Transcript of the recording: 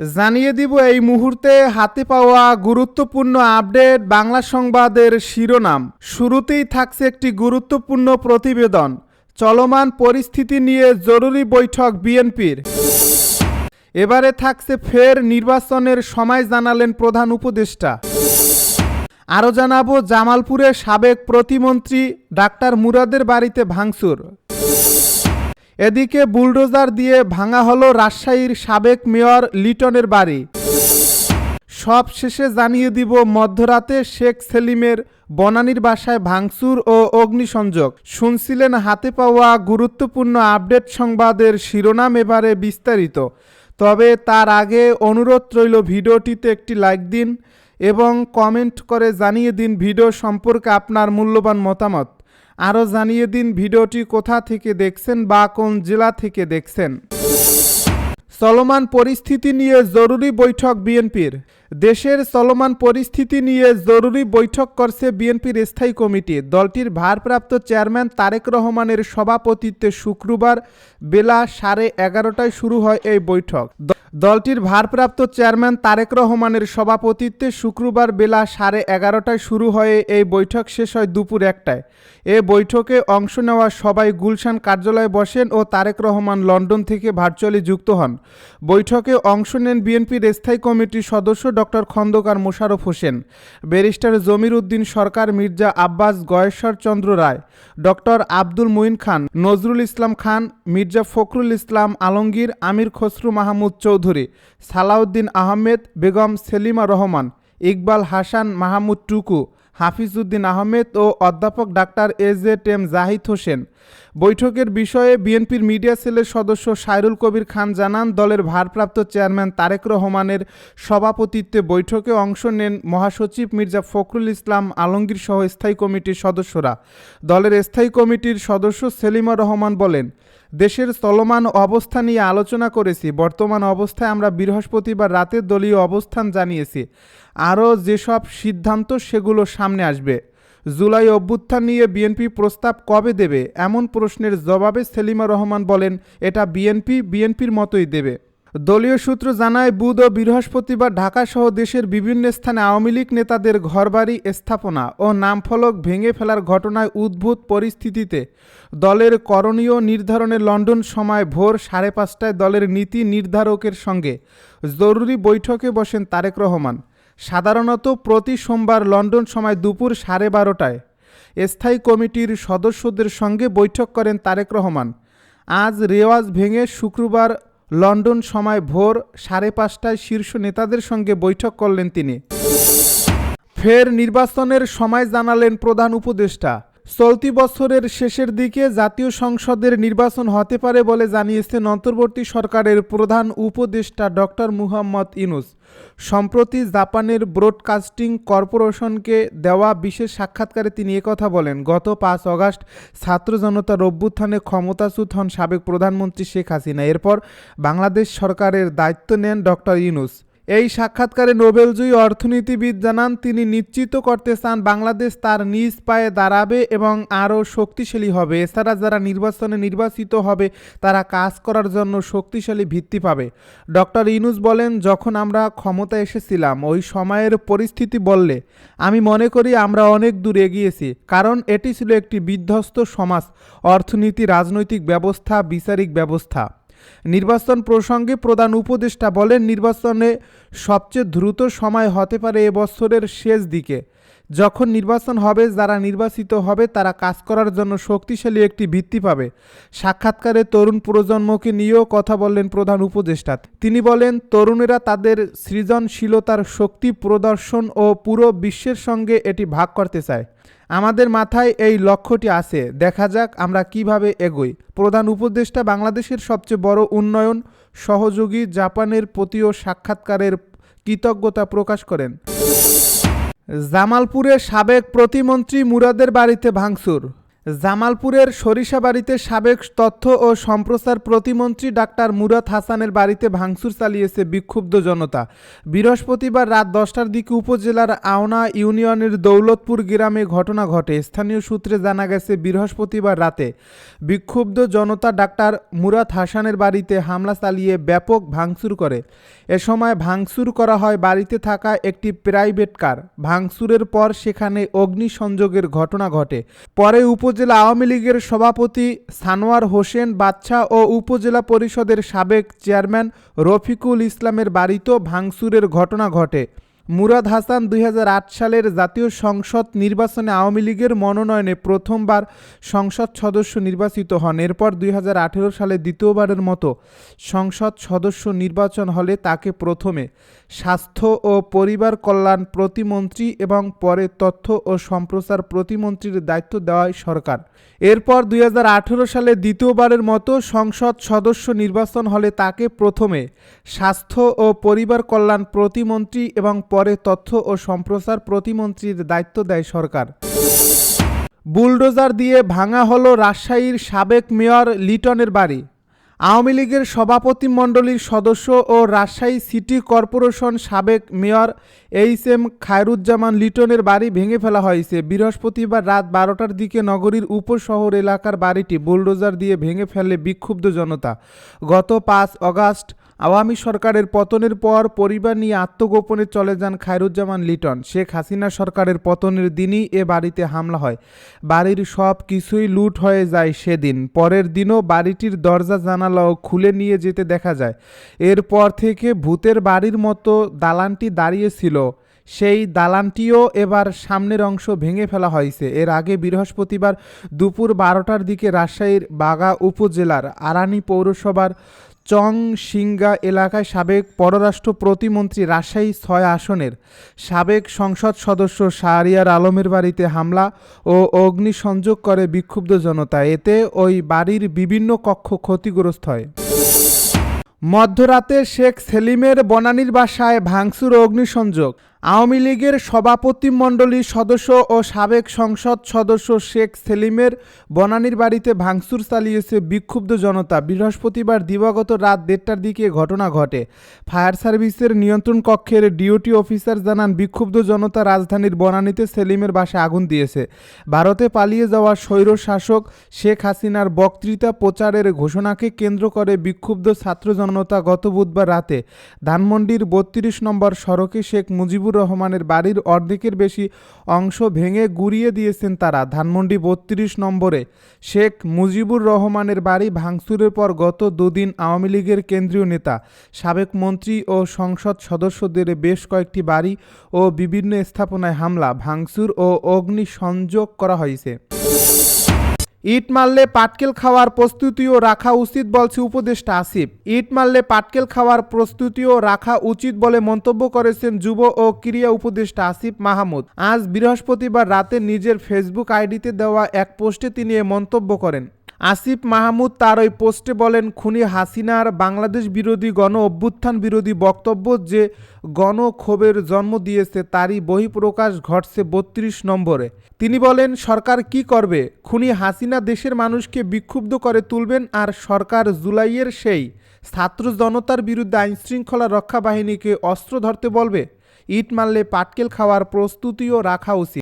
জানিয়ে দিব এই মুহূর্তে হাতে পাওয়া গুরুত্বপূর্ণ আপডেট বাংলা সংবাদের শিরোনাম। শুরুতেই থাকছে একটি গুরুত্বপূর্ণ প্রতিবেদন। চলমান পরিস্থিতি নিয়ে জরুরি বৈঠক বিএনপির। এবারে থাকছে ফের নির্বাচনের সময় জানালেন প্রধান উপদেষ্টা। আরও জানাব, জামালপুরে সাবেক প্রতিমন্ত্রী ডাক্তার মুরাদের বাড়িতে ভাঙচুর। এদিকে বুলডোজার দিয়ে ভাঙা হলো রাজশাহীর সাবেক মেয়র লিটনের বাড়ি। সব শেষে জানিয়ে দিব, মধ্যরাতে শেখ সেলিমের বনানীর বাসায় ভাঙচুর ও অগ্নিসংযোগ। শুনছিলেন হাতে পাওয়া গুরুত্বপূর্ণ আপডেট সংবাদের শিরোনাম এবারে বিস্তারিত। তবে তার আগে অনুরোধ রইল ভিডিওটিতে একটি লাইক দিন এবং কমেন্ট করে জানিয়ে দিন ভিডিও সম্পর্কে আপনার মূল্যবান মতামত। আরও জানিয়ে দিন ভিডিওটি কোথা থেকে দেখছেন বা কোন জেলা থেকে দেখছেন। চলমান পরিস্থিতি নিয়ে জরুরি বৈঠক বিএনপির। দেশের চলমান পরিস্থিতি নিয়ে জরুরি বৈঠক করছে বিএনপির স্থায়ী কমিটি। দলটির ভারপ্রাপ্ত চেয়ারম্যান তারেক রহমানের সভাপতিত্বে শুক্রবার বেলা সাড়ে এগারোটায় শুরু হয় এই বৈঠক। দলটির ভারপ্রাপ্ত চেয়ারম্যান তারেক রহমানের সভাপতিত্বে শুক্রবার বেলা সাড়ে এগারোটায় শুরু হয়ে এই বৈঠক শেষ হয় দুপুর একটায়। এ বৈঠকে অংশ নেওয়া সবাই গুলশান কার্যালয়ে বসেন ও তারেক রহমান লন্ডন থেকে ভার্চুয়ালি যুক্ত হন। বৈঠকে অংশ নেন বিএনপির স্থায়ী কমিটির সদস্য doctor Khandakar Mosharraf Hossain, barrister Jamir Uddin Sarkar Mirza Abbas Gayeshwar Chandra Roy doctor Abdul Moyeen Khan, Nazrul Islam Khan, Mirza Fakhrul Islam Alamgir, Amir Khasru Mahmud Chowdhury Salahuddin Ahmed Begum Selima Rahman Iqbal Hasan Mahmud Tuku Hafizuddin Ahmed ও অধ্যাপক doctor A J টেম জাহিদ হোসেন। বৈঠকের বিষয়ে বিএনপির media সেলের সদস্য সাইরুল কবির খান জানান, দলের ভারপ্রাপ্ত চেয়ারম্যান তারেক রহমানের সভাপতিত্বে বৈঠকে অংশ নেন মহাসচিব মির্জা ফখরুল ইসলাম আলমগীর সহ স্থায়ী কমিটির সদস্যরা। দলের স্থায়ী কমিটির সদস্য সেলিমা রহমান বলেন, দেশের চলমান অবস্থা নিয়ে আলোচনা করেছি। বর্তমান অবস্থায় আমরা বৃহস্পতিবার রাতে দলীয় অবস্থান জানিয়েছি। আরও যেসব সিদ্ধান্ত সেগুলো সামনে আসবে। জুলাই অভ্যুত্থান নিয়ে বিএনপি প্রস্তাব কবে দেবে? এমন প্রশ্নের জবাবে সেলিমা রহমান বলেন, এটা বিএনপি, বিএনপির মতোই দেবে। দলীয় সূত্র জানায়, বুধ ও বৃহস্পতিবার ঢাকাসহ দেশের বিভিন্ন স্থানে আওয়ামী লীগ নেতাদের ঘরবাড়ি স্থাপনা ও নামফলক ভেঙে ফেলার ঘটনায় উদ্ভূত পরিস্থিতিতে দলের করণীয় নির্ধারণে লন্ডন সময় ভোর সাড়ে পাঁচটায় দলের নীতি নির্ধারকের সঙ্গে জরুরি বৈঠকে বসেন তারেক রহমান। সাধারণত প্রতি সোমবার লন্ডন সময় দুপুর সাড়ে বারোটায়। স্থায়ী কমিটির সদস্যদের সঙ্গে বৈঠক করেন তারেক রহমান। আজ রেওয়াজ ভেঙে শুক্রবার লন্ডন সময় ভোর সাড়ে পাঁচটায় শীর্ষ নেতাদের সঙ্গে বৈঠক করলেন তিনি। ফের নির্বাচনের সময় জানালেন প্রধান উপদেষ্টা। চলতি বছরের শেষের দিকে জাতীয় সংসদের নির্বাচন হতে পারে বলে জানিয়েছেন অন্তর্বর্তী সরকারের প্রধান উপদেষ্টা ডক্টর মুহাম্মদ ইনুস সম্প্রতি জাপানের ব্রডকাস্টিং কর্পোরেশনকে দেওয়া বিশেষ সাক্ষাৎকারে তিনি একথা বলেন। গত পাঁচ অগাস্ট ছাত্র জনতার অভ্যুত্থানে ক্ষমতাচ্যুত হন সাবেক প্রধানমন্ত্রী শেখ হাসিনা। এরপর বাংলাদেশ সরকারের দায়িত্ব নেন ডক্টর ইনুস এই সাক্ষাৎকারে নোবেলজয়ী অর্থনীতিবিদ জানান, তিনি নিশ্চিত করতে চান বাংলাদেশ তার নিজ পায়ে দাঁড়াবে এবং আরও শক্তিশালী হবে। এছাড়া যারা নির্বাচনে নির্বাচিত হবে, তারা কাজ করার জন্য শক্তিশালী ভিত্তি পাবে। ডক্টর ইনুস বলেন, যখন আমরা ক্ষমতা এসেছিলাম, ওই সময়ের পরিস্থিতি বললে, আমি মনে করি আমরা অনেক দূর এগিয়েছি, কারণ এটি ছিল একটি বিধ্বস্ত সমাজ, অর্থনীতি, রাজনৈতিক ব্যবস্থা, বিচারিক ব্যবস্থা। নির্বাচন প্রসঙ্গে প্রধান উপদেষ্টা বলেন, নির্বাচনে সবচেয়ে দ্রুত সময় হতে পারে এ এবছরের শেষ দিকে। যখন নির্বাচন হবে, যারা নির্বাচিত হবে, তারা কাজ করার জন্য শক্তিশালী একটি ভিত্তি পাবে। সাক্ষাৎকারে তরুণ প্রজন্মকে নিয়েও কথা বললেন প্রধান উপদেষ্টা। তিনি বলেন, তরুণেরা তাদের সৃজনশীলতার শক্তি, প্রদর্শন ও পুরো বিশ্বের সঙ্গে এটি ভাগ করতে চায়। আমাদের মাথায় এই লক্ষ্যটি আছে। দেখা যাক আমরা কীভাবে এগোই। প্রধান উপদেষ্টা, বাংলাদেশের সবচেয়ে বড় উন্নয়ন সহযোগী জাপানের প্রতিও সাক্ষাৎকারের কৃতজ্ঞতা প্রকাশ করেন। জামালপুরে সাবেক প্রতিমন্ত্রী মুরাদের বাড়িতে ভাঙচুর। জামালপুরের সরিষাবাড়িতে সাবেক তথ্য ও সম্প্রচার প্রতিমন্ত্রী ডাক্তার মুরাদ হাসানের বাড়িতে ভাঙচুর চালিয়েছে বিক্ষুব্ধ জনতা। বৃহস্পতিবার রাত দশটার দিকে উপজেলার আওনা ইউনিয়নের দৌলতপুর গ্রামে ঘটনা ঘটে। স্থানীয় সূত্রে জানা গেছে, বৃহস্পতিবার রাতে বিক্ষুব্ধ জনতা ডাক্তার মুরাদ হাসানের বাড়িতে হামলা চালিয়ে ব্যাপক ভাঙচুর করে। এ সময় ভাঙচুর করা হয় বাড়িতে থাকা একটি প্রাইভেট কার। ভাঙচুরের পর সেখানে অগ্নিসংযোগের ঘটনা ঘটে। পরে উপজেলা আওয়ামী লীগের সভাপতি সানোয়ার হোসেন বাদশাহ ও উপজেলা পরিষদের সাবেক চেয়ারম্যান রফিকুল ইসলামের বাড়িতেও ভাঙচুরের ঘটনা ঘটে। মুরাদ হাসান দুই হাজার আট সালের জাতীয় সংসদ নির্বাচনে আওয়ামী লীগের মনোনয়নে প্রথমবার সংসদ সদস্য নির্বাচিত হন। এরপর দুই হাজার আঠেরো সালে দ্বিতীয়বারের মতো সংসদ সদস্য নির্বাচন হলে তাকে প্রথমে স্বাস্থ্য ও পরিবার কল্যাণ প্রতিমন্ত্রী এবং পরে তথ্য ও সম্প্রচার প্রতিমন্ত্রীর দায়িত্ব দেওয়ায় সরকার। এরপর দুই হাজার আঠেরো সালে দ্বিতীয়বারের মতো সংসদ সদস্য নির্বাচন হলে তাকে প্রথমে স্বাস্থ্য ও পরিবার কল্যাণ প্রতিমন্ত্রী এবং পরে তথ্য ও সম্প্রচার প্রতিমন্ত্রীর দায়িত্ব দেয় সরকার। বুলডোজার দিয়ে ভাঙা হলো রাজশাহীর সাবেক মেয়র লিটনের বাড়ি। আওয়ামী লীগের সভাপতি মণ্ডলীর সদস্য ও রাজশাহী সিটি কর্পোরেশন সাবেক মেয়র এইচ এম খায়রুজ্জামান লিটনের বাড়ি ভেঙে ফেলা হয়েছে। বৃহস্পতিবার রাত বারোটার দিকে নগরীর উপশহর এলাকার বাড়িটি বুলডোজার দিয়ে ভেঙে ফেলে বিক্ষুব্ধ জনতা। গত পাঁচ অগাস্ট আওয়ামী সরকারের পতনের পর পরিবার নিয়ে আত্মগোপনে চলে যান খায়রুজ্জামান লিটন। শেখ হাসিনা সরকারের পতনের দিনই এ বাড়িতে হামলা হয়। বাড়ির সব কিছুই লুট হয়ে যায় সেদিন। পরের দিনও বাড়িটির দরজা জানালাও খুলে নিয়ে যেতে দেখা যায়। এরপর থেকে ভূতের বাড়ির মতো দালানটি দাঁড়িয়েছিল। সেই দালানটিও এবার সামনের অংশ ভেঙে ফেলা হয়েছে। এর আগে বৃহস্পতিবার দুপুর বারোটার দিকে রাজশাহীর বাগা উপজেলার আরানি পৌরসভার চং সিঙ্গা এলাকায় সাবেক পররাষ্ট্র প্রতিমন্ত্রী রাজশাহী ছয় আসনের সাবেক সংসদ সদস্য শাহরিয়ার আলমের বাড়িতে হামলা ও অগ্নিসংযোগ করে বিক্ষুব্ধ জনতা। এতে ওই বাড়ির বিভিন্ন কক্ষ ক্ষতিগ্রস্ত হয়। মধ্যরাতে শেখ সেলিমের বনানীর বাসায় ভাঙচুর অগ্নিসংযোগ। আওয়ামী লীগের সভাপতিমণ্ডলীর সদস্য ও সাবেক সংসদ সদস্য শেখ সেলিমের বনানীর বাড়িতে ভাঙচুর চালিয়েছে বিক্ষুব্ধ জনতা। বৃহস্পতিবার দিবাগত রাত দেড়টার দিকে ঘটনা ঘটে। ফায়ার সার্ভিসের নিয়ন্ত্রণ কক্ষের ডিওটি অফিসার জানান, বিক্ষুব্ধ জনতা রাজধানীর বনানীতে সেলিমের বাসে আগুন দিয়েছে। ভারতে পালিয়ে যাওয়া স্বৈর শাসক শেখ হাসিনার বক্তৃতা প্রচারের ঘোষণাকে কেন্দ্র করে বিক্ষুব্ধ ছাত্র জনতা গত বুধবার রাতে ধানমন্ডির বত্রিশ নম্বর সড়কে শেখ মুজিবুর রহমানের বাড়ির অর্ধেকের বেশি অংশ ভেঙে গুড়িয়ে দিয়েছেন তারা। ধানমন্ডি বত্রিশ নম্বরে শেখ মুজিবুর রহমানের বাড়ি ভাঙচুরের পর গত দুদিন আওয়ামী লীগের কেন্দ্রীয় নেতা, সাবেক মন্ত্রী ও সংসদ সদস্যদের বেশ কয়েকটি বাড়ি ও বিভিন্ন স্থাপনায় হামলা, ভাঙচুর ও অগ্নিসংযোগ করা হয়েছে। ইট মারলে পাটকেল খাওয়ার প্রস্তুতিও রাখা উচিত বলছে উপদেষ্টা আসিফ। ইট মারলে পাটকেল খাওয়ার প্রস্তুতিও রাখা উচিত বলে মন্তব্য করেছেন যুব ও ক্রীড়া উপদেষ্টা আসিফ মাহমুদ। আজ বৃহস্পতিবার রাতে নিজের ফেসবুক আইডিতে দেওয়া এক পোস্টে তিনি এ মন্তব্য করেন। আসিফ মাহমুদ তার ওই পোস্টে বলেন, খুনি হাসিনার বাংলাদেশ বিরোধী গণ অভ্যুত্থান বিরোধী বক্তব্য যে গণক্ষোভের জন্ম দিয়েছে তারই বহিঃপ্রকাশ ঘটছে বত্রিশ নম্বরে। তিনি বলেন, সরকার কি করবে? খুনি হাসিনা দেশের মানুষকে বিক্ষুব্ধ করে তুলবেন আর সরকার জুলাইয়ের সেই ছাত্র জনতার বিরুদ্ধে আইনশৃঙ্খলা রক্ষা বাহিনীকে অস্ত্র ধরতে বলবে? ইট মারলে পাটকেল খাওয়ার প্রস্তুতিও রাখা উচিত।